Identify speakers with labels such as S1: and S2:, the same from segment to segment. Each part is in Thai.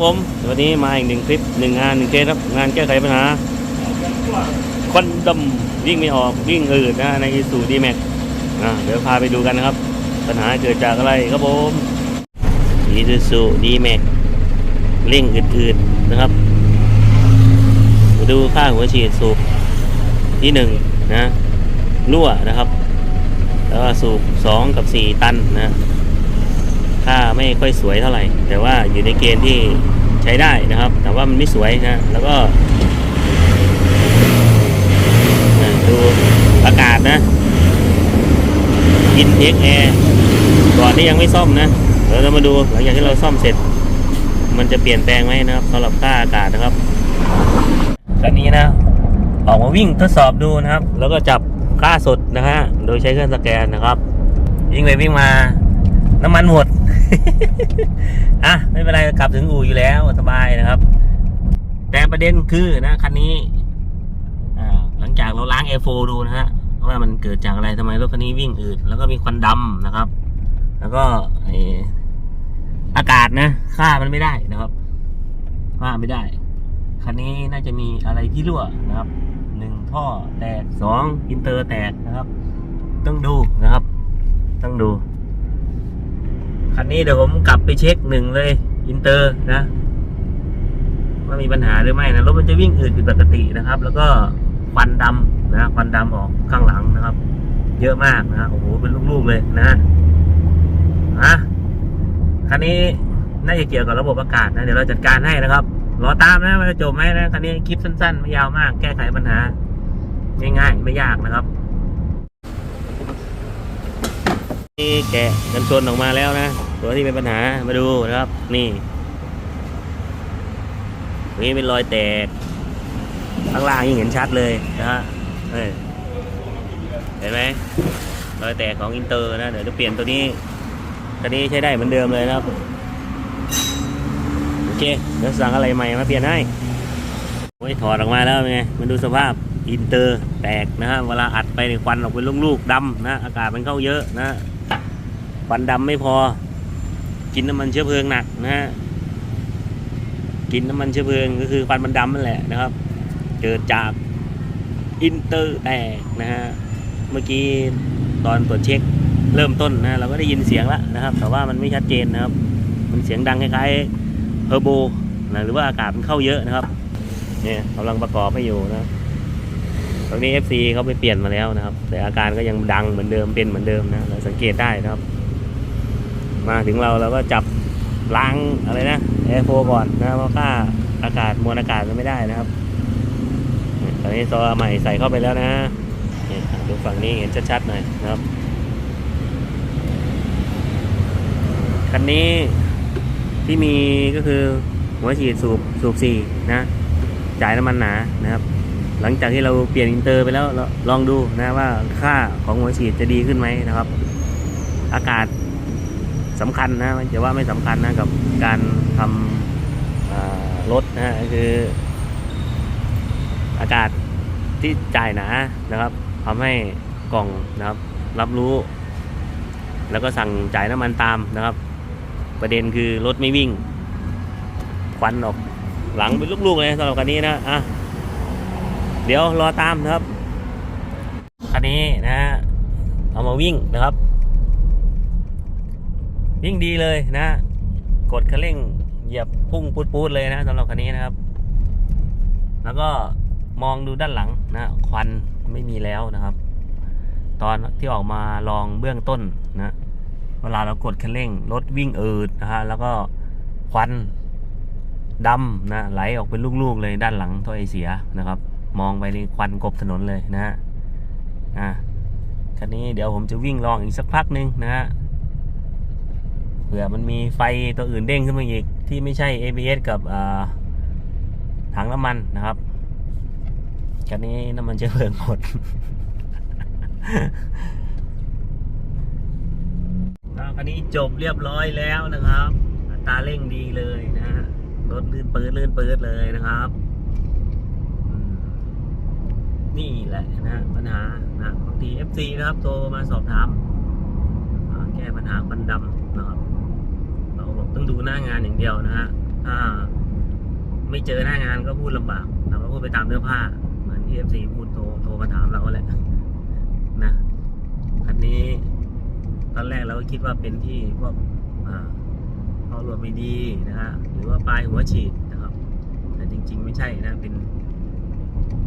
S1: ผมวันนี้มาอีกหนึ่งคลิปหนึ่งงานหนึ่งเคสครับ งานแก้ไขปัญหาควันดำวิ่งไม่ออกวิ่งอืดนะในสูดีแม็กนะเดี๋ยวพาไปดูกันนะครับ ปัญหาเกิดจากอะไรครับผมอีซูดีแม็กเร่งอืดๆนะครับ ดูค่าหัวฉีดสูบที่หนึ่งนะรั่วนะครับ แล้วก็สูบสองกับสี่ตันนะ ค่าไม่ค่อยสวยเท่าไหร่ แต่ว่าอยู่ในเกณฑ์ที่ใช้ได้นะครับ แต่ว่ามันไม่สวยนะแล้วก็ดูอากาศนะกินเทคแอร์ก่อนที่ยังไม่ซ่อมนะเดี๋ยวเรามาดูหลังจากที่เราซ่อมเสร็จ มันจะเปลี่ยนแปลงไหมนะครับสำหรับค่าอากาศนะครับคันนี้นะ ออกมาวิ่งทดสอบดูนะครับ แล้วก็จับค่าสดนะฮะโดยใช้เครื่องสแกนนะครับวิ่งไปวิ่งมาน้ำมันหมด อะไม่เป็นไรกลับถึงอู่อยู่แล้วสบายนะครับ แต่ประเด็นคือนะคันนี้หลังจากเราล้าง Air4 ดูนะฮะว่ามันเกิดจากอะไรทำไมรถคันนี้วิ่งอืดแล้วก็มีควันดำนะครับ แล้วก็ไอ้อากาศนะค่ามันไม่ได้นะครับค่าไม่ได้คันนี้น่าจะมีอะไรที่รั่วนะครับหนึ่งท่อแตกสองอินเตอร์แตกนะครับ ต้องดูนะครับ ต้องดู คันนี้เดี๋ยวผมกลับไปเช็คหนึ่งเลย อินเตอร์นะว่ามีปัญหาหรือไม่นะรถมันจะวิ่งอืดผิดปกตินะครับ แล้วก็ควันดำนะควันดำออกข้างหลังนะครับ เยอะมากนะโอ้โหเป็นลูกๆเลยนะอะคันนี้น่าจะเกี่ยวกับระบบอากาศนะเดี๋ยวเราจัดการให้นะครับรอตามนะมันจะจบไหมนะคันนี้คลิปสั้นๆ ไม่ยาวมาก แก้ไขปัญหา ง่ายๆ ไม่ยากนะครับนี่แกะกันชนออกมาแล้วนะ ตัวที่เป็นปัญหามาดูนะครับ นี่ตรงนี้เป็นรอยแตกข้างล่างยิ่งเห็นชัดเลยนะฮะเห็นไหมรอยแตกของอินเตอร์นะเดี๋ยวจะเปลี่ยนตัวนี้ตัวนี้ใช้ได้เหมือนเดิมเลยนะครับโอเคเดี๋ยวสั่งอะไรใหม่มาเปลี่ยนให้โอ้ยถอดออกมาแล้วไงมันดูสภาพอินเตอร์แตกนะฮะเวลาอัดไปเนี่ยควันออกเป็นลูกๆดำนะอากาศมันเข้าเยอะนะควันดำไม่พอ กินน้ำมันเชื้อเพลิงหนักนะฮะกินน้ำมันเชื้อเพลิงก็คือควันมันดำนั่นแหละนะครับ เกิดจากอินเตอร์แตกนะฮะเมื่อกี้ตอนตรวจเช็คเริ่มต้นนะเราก็ได้ยินเสียงแล้วนะครับ แต่ว่ามันไม่ชัดเจนนะครับ มันเสียงดังคล้ายๆเทอร์โบนะหรือว่าอากาศมันเข้าเยอะนะครับเนี่ยกำลังประกอบให้อยู่นะตรงนี้ FC เขาไปเปลี่ยนมาแล้วนะครับ แต่อาการก็ยังดังเหมือนเดิมเป็นเหมือนเดิมนะเราสังเกตได้นะครับ มาถึงเราเราก็จับล้างอะไรนะแอร์โฟก่อนนะเพราะค่าอากาศมวลอากาศมันไม่ได้นะครับ ตอนนี้ซอใหม่ใส่เข้าไปแล้วนะเนี่ยดูฝั่งนี้เห็นชัดๆหน่อยนะครับคันนี้ที่มีก็คือหัวฉีดสูบสูบสี่นะจ่ายน้ำมันหนานะครับ หลังจากที่เราเปลี่ยนอินเตอร์ไปแล้วเราลองดูนะว่าค่าของหัวฉีดจะดีขึ้นไหมนะครับ อากาศ สำคัญนะมันจะว่าไม่สำคัญนะกับการทำอ่ารถนะฮะคือ อากาศที่จ่ายหนานะครับทำให้กล่องนะครับ รับรู้ แล้วก็สั่งจ่ายน้ำมันตามนะครับ ประเด็นคือรถไม่วิ่ง ควันออกหลังเป็นลูกๆเลยสำหรับคันนี้นะอะเดี๋ยวรอตามนะครับคันนี้นะฮะเอามาวิ่งนะครับ วิ่งดีเลยนะ กดคันเร่งเหยียบพุ่งปูดๆเลยนะสำหรับคันนี้นะครับ แล้วก็มองดูด้านหลังนะควันไม่มีแล้วนะครับ ตอนที่ออกมาลองเบื้องต้นนะเวลาเรากดคันเร่งรถวิ่งอืดนะฮะแล้วก็ควันดำนะไหลออกเป็นลูกๆเลยด้านหลังท่อไอเสียนะครับ มองไปนี่ควันกบถนนเลยนะฮะอะคันนี้เดี๋ยวผมจะวิ่งลองอีกสักพักหนึงนะฮะ เผื่อมันมีไฟตัวอื่นเด้งขึ้นมาอีก ที่ไม่ใช่ ABS กับถังน้ำมันนะครับคันนี้น้ำมันเชื้อเพลิงหมดอ่าคันนี้จบเรียบร้อยแล้วนะครับตาเร่งดีเลยนะฮะรถลื่นปืดลื่นปืดเลยนะครับ นี่แหละนะปัญหานะบางที FC นะครับโทรมาสอบถามแก้ปัญหาควันดำนะครับ เราบอก ต้องดูหน้างานอย่างเดียวนะฮะถ้าไม่เจอหน้างานก็พูดลำบากเราก็พูดไปตามเนื้อผ้า เหมือนที่เอฟซีพูดโทรโทรมาถามเราแหละนะคันนี้ตอนแรกเราก็คิดว่าเป็นที่พวกอ่าท่อรวมไม่ดีนะฮะหรือว่าปลายหัวฉีดนะครับ แต่จริง ๆ ไม่ใช่นะเป็น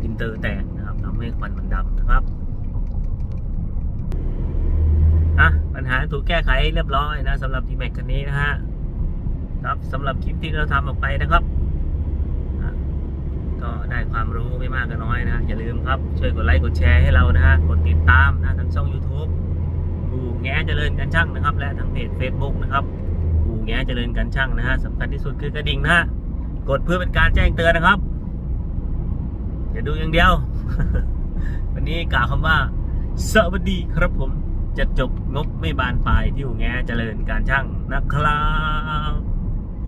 S1: อินเตอร์แตกนะครับทำให้ควันมันดำนะครับอะปัญหาถูกแก้ไขเรียบร้อยนะสำหรับทีแม็กคันนี้นะฮะ ครับสำหรับคลิปที่เราทำออกไปนะครับ ก็ได้ความรู้ไม่มากก็น้อยนะ อย่าลืมครับ ช่วยกดไลค์กดแชร์ให้เรานะฮะกดติดตามนะทั้งช่อง YouTube กูแง้เจริญกันช่างนะครับ และทางเพจ Facebook นะครับกูแง้เจริญกันช่างนะฮะสำคัญที่สุดคือกระดิ่งนะฮะกดเพื่อเป็นการแจ้งเตือนนะครับอย่าดูอย่างเดียว วันนี้กล่าวคำว่าสวัสดีครับผมจะจบงบไม่บานปลายที่อู่แง่เจริญการช่างนะครับ